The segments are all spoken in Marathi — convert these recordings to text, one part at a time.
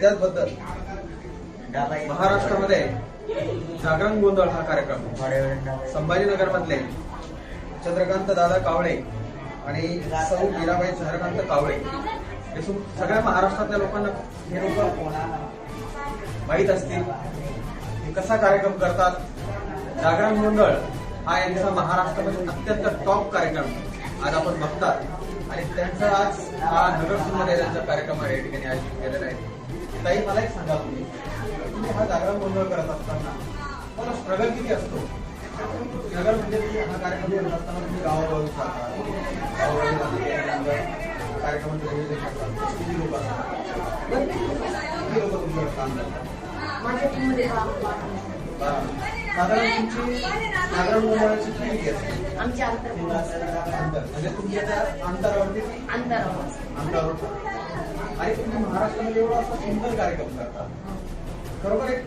त्याचबद्दल महाराष्ट्रामध्ये जागरण गोंधळ हा कार्यक्रम. संभाजीनगर मधले चंद्रकांत दादा कावळे आणि सौ मीराबाई चंद्रकांत कावळे. हे सगळ्या महाराष्ट्रातल्या लोकांना हे लोक माहीत असतील हे कसा कार्यक्रम करतात. जागरण गोंधळ हा यांचा महाराष्ट्रामध्ये अत्यंत टॉप कार्यक्रम आज आपण बघतात. आणि त्यांचा आज हा नगरसूमध्ये त्यांचा कार्यक्रम आहे या ठिकाणी आयोजित केलेला आहे. ताई मला एक सांगा तुम्ही. तुम्ही हा जागरण गोंधळ करत असताना मला स्ट्रगल किती असतो? स्ट्रगल म्हणजे तुम्ही हा कार्यक्रम करत असताना तुम्ही गावागावी जाता गावोगावी नियोजन करतात किती लोक असतात? किती लोक तुमच्याकडे काम करतात? साधारण तुमची किती आमच्या अंतर. म्हणजे तुमच्या त्या अंतरावरती अंतरावर. अंतरावर आणि तुम्ही महाराष्ट्रामध्ये एवढा असा सुंदर कार्यक्रम करता. खरोखर एक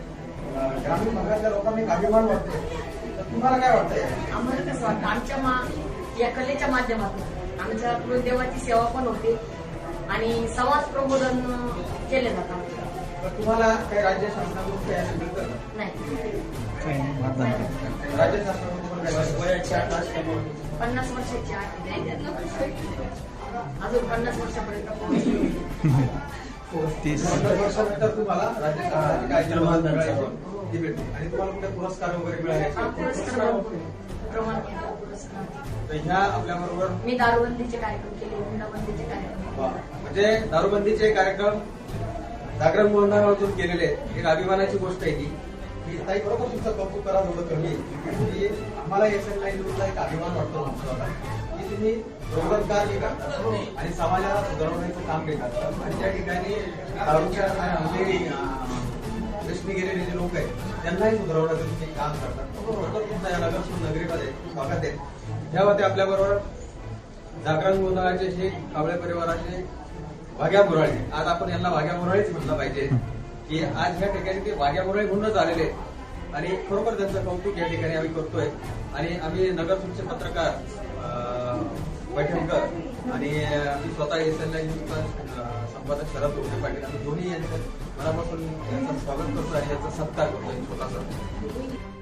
ग्रामीण भागातल्या लोकांना एक अभिमान वाटतो तर तुम्हाला काय वाटतंय आम्हाला कसं वाटतं? आमच्या मा या कलेच्या माध्यमातून. आमच्या कुलदेवाची सेवा पण होते. आणि समाज प्रबोधन केले जातं. तुम्हाला काही राज्य शासनाकडून काही असं मिळतं का? नाही. राज्य शासनाकडून पण काही मिळतं? पन्नास वर्षाची आहे अजून पन्नास वर्षापर्यंत पोहोचली. तीस पन्नास वर्षानंतर तुम्हाला राज्य शासनाची भेटते. आणि तुम्हाला कुठे पुरस्कार वगैरे मिळाले हा ह्या आपल्या बरोबर मी दारूबंदीचे कार्यक्रम केले हुंडाबंदीचे कार्यक्रम म्हणजे दारूबंदीचे कार्यक्रम जागरण गोंधळातून गेलेले एक अभिमानाची गोष्ट आहे ती. की ताई बरोबर तुमचं कौतुक करा थोडं कमी. आम्हाला एस एन लाईन न्यूजला एक अभिमान वाटतो आमचा की तुम्ही रोजगार घेता आणि समाजाला सुधारवण्याचं काम घेतात आणि त्या ठिकाणी दारूच्या अंगेरी व्यसनी गेलेले जे लोक आहेत त्यांनाही सुधारवण्याचं तुम्ही काम करतात बरोबर तुमच्या या नगर नगरीमध्ये स्वागत आहे. त्यामध्ये आपल्याबरोबर जागरण गोंधळाचे हे कावळे परिवाराचे वाघ्या मुरळी आज आपण यांना वाघ्या मुरळीच म्हणलं पाहिजे की आज ह्या ठिकाणी ते वाघ्या मुरळी म्हणूनच आलेले. आणि खरोखर त्यांचं कौतुक या ठिकाणी आम्ही करतोय. आणि आम्ही नगर तुमचे पत्रकार अं, पैठणकर आणि मी स्वतः एस एन संपादक शरद गोटे पाटील आम्ही दोन्ही यांचं मनापासून यांचं स्वागत करतो आणि यांचा सत्कार करतो छोटासा.